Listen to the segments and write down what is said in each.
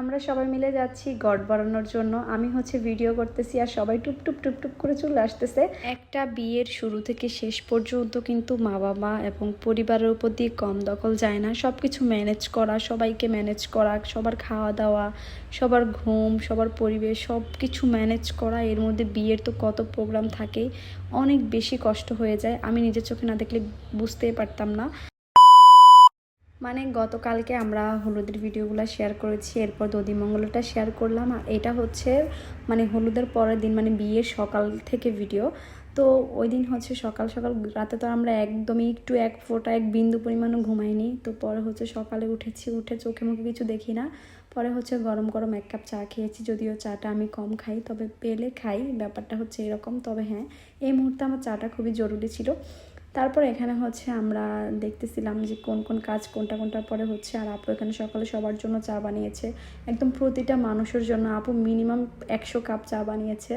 আমরা সবাই মিলে যাচ্ছি গড় বাড়ানোর জন্য। আমি হচ্ছে ভিডিও করতেছি আর সবাই টুপ টুপ টুপ টুপ করে চলে আসতেছে। একটা বিয়ের শুরু থেকে শেষ পর্যন্ত কিন্তু মা বাবা এবং পরিবারের উপর দিয়ে কম দখল যায় না। সব কিছু ম্যানেজ করা, সবাইকে ম্যানেজ করা, সবার খাওয়া দাওয়া, সবার ঘুম, সবার পরিবেশ সব কিছু ম্যানেজ করা। এর মধ্যে বিয়ের তো কত প্রোগ্রাম থাকে, অনেক বেশি কষ্ট হয়ে যায়। আমি নিজের চোখে না দেখলে বুঝতেই পারতাম না। মানে গতকালকে আমরা হলুদের ভিডিওগুলো শেয়ার করেছি, এরপর দধিমঙ্গলটা শেয়ার করলাম, আর এটা হচ্ছে মানে হলুদের পরের দিন মানে বিয়ের সকাল থেকে ভিডিও তো ওই দিন হচ্ছে সকাল সকাল, রাতে তো আমরা একদমই একটু এক ফোঁটা, এক বিন্দু পরিমাণও ঘুমাইনি। তো পরে হচ্ছে সকালে উঠেছি, উঠে চোখে মুখে কিছু দেখি না। পরে হচ্ছে গরম গরম এক কাপ চা খেয়েছি, যদিও চাটা আমি কম খাই, তবে পেলে খাই, ব্যাপারটা হচ্ছে এরকম। তবে হ্যাঁ এই মুহূর্তে আমার চাটা খুবই জরুরি ছিল। তারপর এখানে হচ্ছে আমরা দেখতেছিলাম যে কোন কোন কাজ কোনটা কোনটা পরে হচ্ছে আর আপু এখানে সকালে সবার জন্য চা বানিয়েছে। একদম প্রতিটা মানুষের জন্য আপু মিনিমাম একশো কাপ চা বানিয়েছে।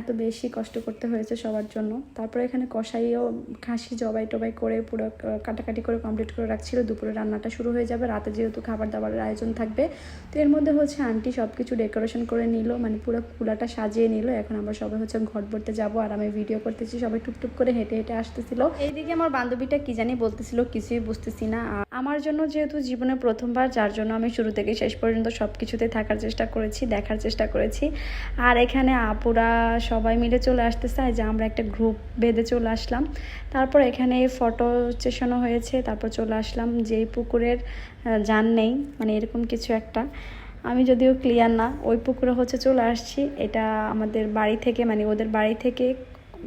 এত বেশি কষ্ট করতে হয়েছে সবার জন্য। তারপরে এখানে কষাইও খাসি জবাই টবাই করে পুরো কাটাকাটি করে কমপ্লিট করে রাখছিল। দুপুরে রান্নাটা শুরু হয়ে যাবে। রাতে যেহেতু খাবার দাবারের আয়োজন থাকবে, তো এর মধ্যে হচ্ছে আন্টি সব কিছু ডেকোরেশন করে নিল মানে পুরো কুলাটা সাজিয়ে নিল। এখন আমরা সবাই হচ্ছে ঘট ভরতে যাব। আর আমি ভিডিও করতেছি, সবাই টুকটুক করে হেঁটে হেঁটে আসতেছিল। এইদিকে আমার বান্ধবীটা কি জানি বলতেছিল, কিছুই বুঝতেছি না। আর আমার জন্য যেহেতু জীবনে প্রথমবার, যার জন্য আমি শুরু থেকে শেষ পর্যন্ত সব কিছুতে থাকার চেষ্টা করেছি, দেখার চেষ্টা করেছি। আর এখানে আপুরা সবাই মিলে চলে আসতে চায় যে আমরা একটা গ্রুপ বেঁধে চলে আসলাম। তারপর এখানে ফটো সেশনও হয়েছে, তারপর চলে আসলাম। যেই পুকুরের যান নেই মানে এরকম কিছু একটা। আমি যদিও ক্লিয়ার না, ওই পুকুরে হচ্ছে চলে আসছি। এটা আমাদের বাড়ি থেকে মানে ওদের বাড়ি থেকে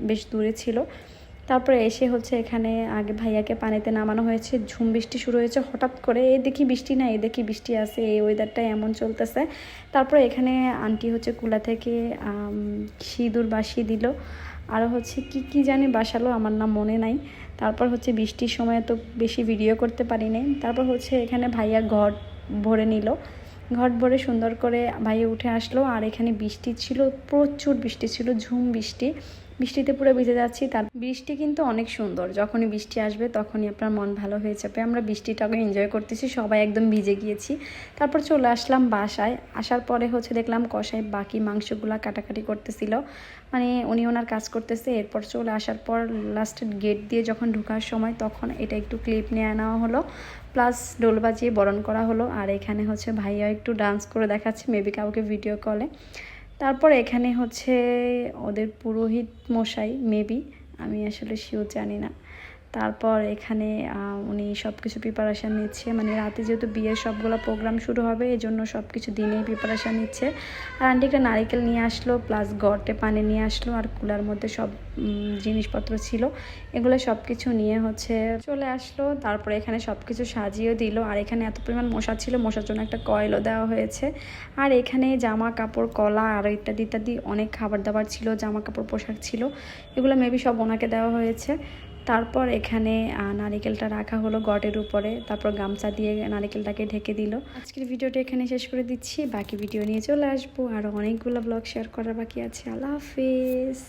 বেশ দূরে ছিল। তারপরে এসে হচ্ছে এখানে আগে ভাইয়াকে পানিতে নামানো হয়েছে, ঝুম বৃষ্টি শুরু হয়েছে, হঠাৎ করে এই দেখি বৃষ্টি না এই দেখি বৃষ্টি আছে, এই ওয়েদারটা এমন চলতেছে। তারপরে এখানে আন্টি হচ্ছে কুলা থেকে সিঁদুর বাসিয়ে দিল। আরও হচ্ছে কি কি জানি বাসালো, আমার নাম মনে নাই। তারপর হচ্ছে বৃষ্টির সময় তো বেশি ভিডিও করতে পারি নাই। তারপর হচ্ছে এখানে ভাইয়া ঘর ভরে নিল। ঘট ভরে সুন্দর করে ভাইয়া উঠে আসলো, আর এখানে বৃষ্টি ছিল, প্রচুর বৃষ্টি ছিল, ঝুম বৃষ্টি। বৃষ্টিতে পুরো ভিজে যাচ্ছি, তার বৃষ্টি কিন্তু অনেক সুন্দর। যখনই বৃষ্টি আসবে, তখনই আপনার মন ভালো হয়ে যাবে। আমরা বৃষ্টিটাকে এনজয় করতেছি, সবাই একদম ভিজে গিয়েছি। তারপর চলে আসলাম বাসায়। আসার পরে হচ্ছে দেখলাম কষায় বাকি মাংসগুলো কাটাকাটি করতেছিল। মানে উনি ওনার কাজ করতেছে। এরপর চলে আসার পর লাস্টের গেট দিয়ে যখন ঢোকার সময়, তখন এটা একটু ক্লিপ নিয়ে নেওয়া হলো। প্লাস ডোল বাজিয়ে বরণ করা হলো। আর এখানে হচ্ছে ভাইয়া একটু ডান্স করে দেখাচ্ছে মেবি কাউকে ভিডিও কলে তারপর এখানে হচ্ছে ওদের পুরোহিত মশাই মেবি আমি আসলে সেও জানি না। তারপর এখানে উনি সব কিছু প্রিপারেশান নিচ্ছে। মানে রাতে যেহেতু বিয়ের সবগুলো প্রোগ্রাম শুরু হবে এই জন্য সব কিছু দিনেই প্রিপারেশান নিচ্ছে। আর আন্টি একটা নারিকেল নিয়ে আসলো প্লাস গড়টে পানি নিয়ে আসলো, আর কুলার মধ্যে সব জিনিসপত্র ছিল। এগুলো সব কিছু নিয়ে হচ্ছে চলে আসলো। তারপরে এখানে সব কিছু সাজিয়েও দিল। আর এখানে এত পরিমাণ মশা ছিল, মশার জন্য একটা কয়েলও দেওয়া হয়েছে। আর এখানে জামা কাপড় কলা, আর ইত্যাদি ইত্যাদি অনেক খাবার দাবার ছিল জামা কাপড় পোশাক ছিল। এগুলো মেবি সব ওনাকে দেওয়া হয়েছে। তারপর এখানে নারিকেলটা রাখা হলো গটের উপরে। তারপর গামছা দিয়ে নারিকেলটাকে ঢেকে দিল। আজকের ভিডিওটা এখানে শেষ করে দিচ্ছি। বাকি ভিডিও নিয়ে চলে আসব। আর অনেকগুলো ব্লগ শেয়ার করা বাকি আছে। আল্লাহ হাফিজ।